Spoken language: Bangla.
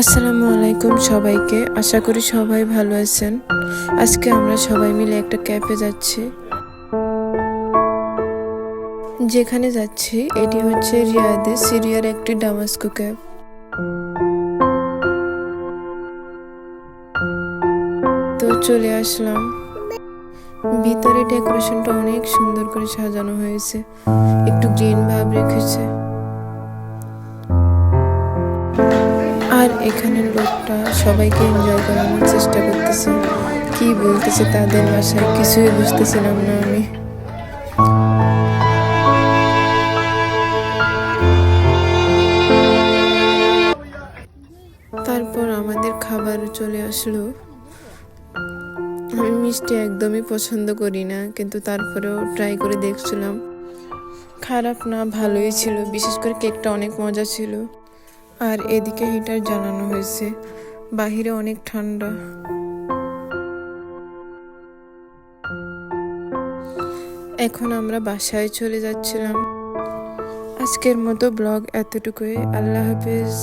আসসালামু আলাইকুম সবাইকে। আশা করি সবাই ভালো আছেন। আজকে আমরা সবাই মিলে একটা ক্যাফে যাচ্ছি। যেখানে যাচ্ছি, এটি হচ্ছে রিয়াদে সিরিয়ার একটি ডামাস্কো ক্যাব তো চলে আসলাম। ভিতরে ডেকোরেশনটা অনেক সুন্দর করে সাজানো হয়েছে। একটু গ্রিন ভাব রেখেছে। আর এখানের লোকটা সবাইকে এনজয় করানোর চেষ্টা করতেছে। কি বলতেছে তাদের ভাষায় কিছুই বুঝতেছিলাম না আমি। তারপর আমাদের খাবার চলে আসলো। আমি মিষ্টি একদমই পছন্দ করি না, কিন্তু তারপরেও ট্রাই করে দেখছিলাম। খারাপ না, ভালোই ছিল। বিশেষ করে কেকটা অনেক মজা ছিল। আর এদিকে হিটার জানানো হয়েছে। বাহিরে অনেক ঠান্ডা। এখন আমরা বাসায় চলে যাচ্ছিলাম। আজকের মতো ব্লগ এতটুকুই। আল্লাহ হাফিজ।